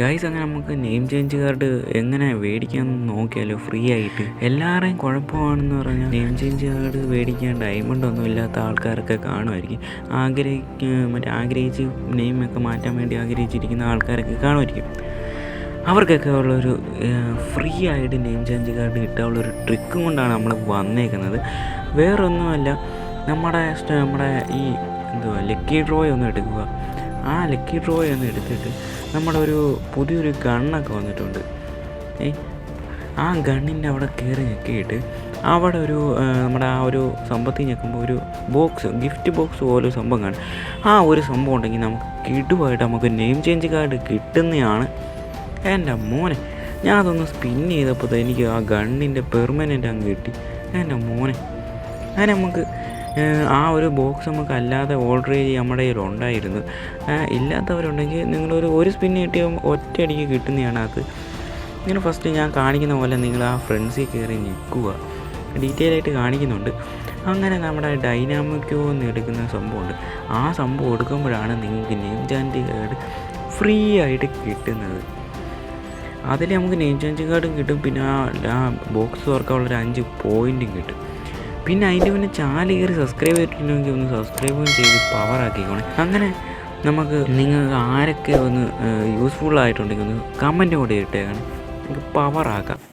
Guys അങ്ങനെ നമുക്ക് name change card എങ്ങനെ മേടിക്കാമെന്ന് നോക്കിയാലോ ഫ്രീ ആയിട്ട്. എല്ലാവരെയും കുഴപ്പമാണെന്ന് പറഞ്ഞാൽ നെയിം ചേഞ്ച് കാർഡ് മേടിക്കാൻ ഡയമണ്ട് ഒന്നും ഇല്ലാത്ത ആൾക്കാരൊക്കെ കാണുമായിരിക്കും. ആഗ്രഹിക്ക മറ്റേ ആഗ്രഹിച്ച് നെയിമൊക്കെ മാറ്റാൻ വേണ്ടി ആഗ്രഹിച്ചിരിക്കുന്ന ആൾക്കാരൊക്കെ കാണുമായിരിക്കും. അവർക്കൊക്കെ ഉള്ളൊരു ഫ്രീ ആയിട്ട് നെയിം ചേഞ്ച് കാർഡ് കിട്ടാനുള്ളൊരു ട്രിക്കും കൊണ്ടാണ് നമ്മൾ വന്നേക്കുന്നത്. വേറൊന്നുമല്ല നമ്മുടെ നമ്മുടെ ഈ എന്തുവാ ലക്കി ഡ്രോയ് ഒന്ന് എടുക്കുക. ആ ലക്കി ഡ്രോയ് ഒന്ന് എടുത്തിട്ട് നമ്മുടെ ഒരു പുതിയൊരു ഗണ്ണൊക്കെ വന്നിട്ടുണ്ട്. ഏ ആ ഗണ്ണിന്റെ അവിടെ കയറി ഞെക്കിയിട്ട് അവിടെ ഒരു നമ്മുടെ ആ ഒരു സംഭവത്തിൽ ഞെക്കുമ്പോൾ ഒരു ബോക്സ് ഗിഫ്റ്റ് ബോക്സ് പോലെ സംഭവം കാണും. ആ ഒരു സംഭവം ഉണ്ടെങ്കിൽ നമുക്ക് കിടുവായിട്ട് നമുക്ക് നെയിം ചേഞ്ച് കാർഡ് കിട്ടുന്നതാണ് എന്റെ മോനെ. ഞാൻ അതൊന്ന് സ്പിൻ ചെയ്തപ്പോൾ എനിക്ക് ആ ഗണ്ണിന്റെ പെർമനന്റ് അങ്ങ് കിട്ടി. എന്റെ മോനെ. അങ്ങനെ നമുക്ക് ആ ഒരു ബോക്സ് നമുക്ക് അല്ലാതെ ഓൾറെഡി നമ്മുടെ കയ്യിൽ ഉണ്ടായിരുന്നു ഇല്ലാത്തവരുണ്ടെങ്കിൽ നിങ്ങളൊരു ഒരു സ്പിൻ കിട്ടിയ ഒറ്റയടിക്ക് കിട്ടുന്നതാണ് അത്. ഇങ്ങനെ ഫസ്റ്റ് ഞാൻ കാണിക്കുന്ന പോലെ നിങ്ങൾ ആ ഫ്രണ്ട്സിൽ കയറി നിൽക്കുക. ഡീറ്റെയിൽ ആയിട്ട് കാണിക്കുന്നുണ്ട്. അങ്ങനെ നമ്മുടെ ഡൈനാമിക്കോ എന്ന് എടുക്കുന്ന സംഭവമുണ്ട്. ആ സംഭവം എടുക്കുമ്പോഴാണ് നിങ്ങൾക്ക് നെയിം ചാൻഡ് കാർഡ് ഫ്രീ ആയിട്ട് കിട്ടുന്നത്. അതിൽ നമുക്ക് നെയിം ചേഞ്ച് കാർഡും കിട്ടും. പിന്നെ ആ ബോക്സ് തുറക്കാനുള്ളൊരു അഞ്ച് പോയിന്റും കിട്ടും. പിന്നെ അതിന്റെ പിന്നെ ചാനൽ കയറി സബ്സ്ക്രൈബ് ചെയ്തിട്ടുണ്ടെങ്കിൽ ഒന്ന് സബ്സ്ക്രൈബും ചെയ്ത് പവർ ആക്കിക്കോണേ. അങ്ങനെ നമുക്ക് നിങ്ങൾക്ക് ആരൊക്കെ ഒന്ന് യൂസ്ഫുൾ ആയിട്ടുണ്ടെങ്കിൽ ഒന്ന് കമന്റ് കൂടെ ഇട്ടേക്കണം. നമുക്ക് പവർ